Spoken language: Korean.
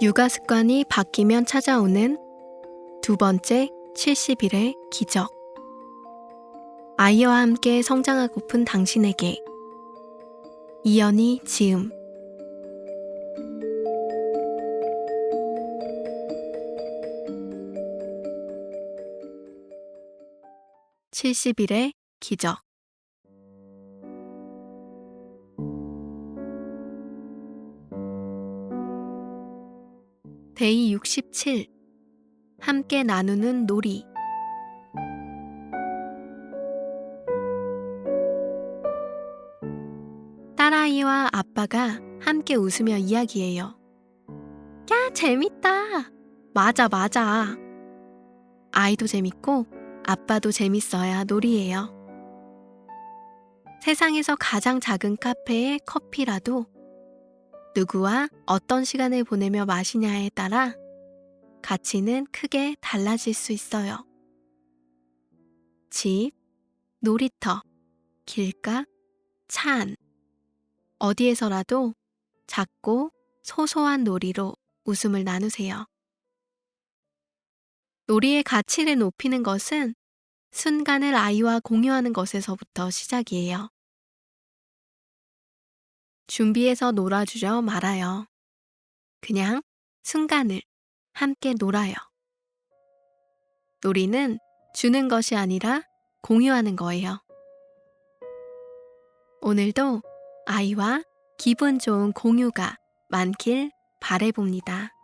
육아 습관이 바뀌면 찾아오는 두 번째 70일의 기적. 아이와 함께 성장하고픈 당신에게 이연이 지음. (70일의) 기적 데이 67 함께 나누는 놀이 딸아이와 아빠가 함께 웃으며 이야기해요. 야, 재밌다. 맞아, 맞아. 아이도 재밌고 아빠도 재밌어야 놀이예요. 세상에서 가장 작은 카페의 커피라도 누구와 어떤 시간을 보내며 마시냐에 따라 가치는 크게 달라질 수 있어요. 집, 놀이터, 길가, 차 안. 어디에서라도 작고 소소한 놀이로 웃음을 나누세요. 놀이의 가치를 높이는 것은 순간을 아이와 공유하는 것에서부터 시작이에요. 준비해서 놀아주려 말아요. 그냥 순간을 함께 놀아요. 놀이는 주는 것이 아니라 공유하는 거예요. 오늘도 아이와 기분 좋은 공유가 많길 바래봅니다.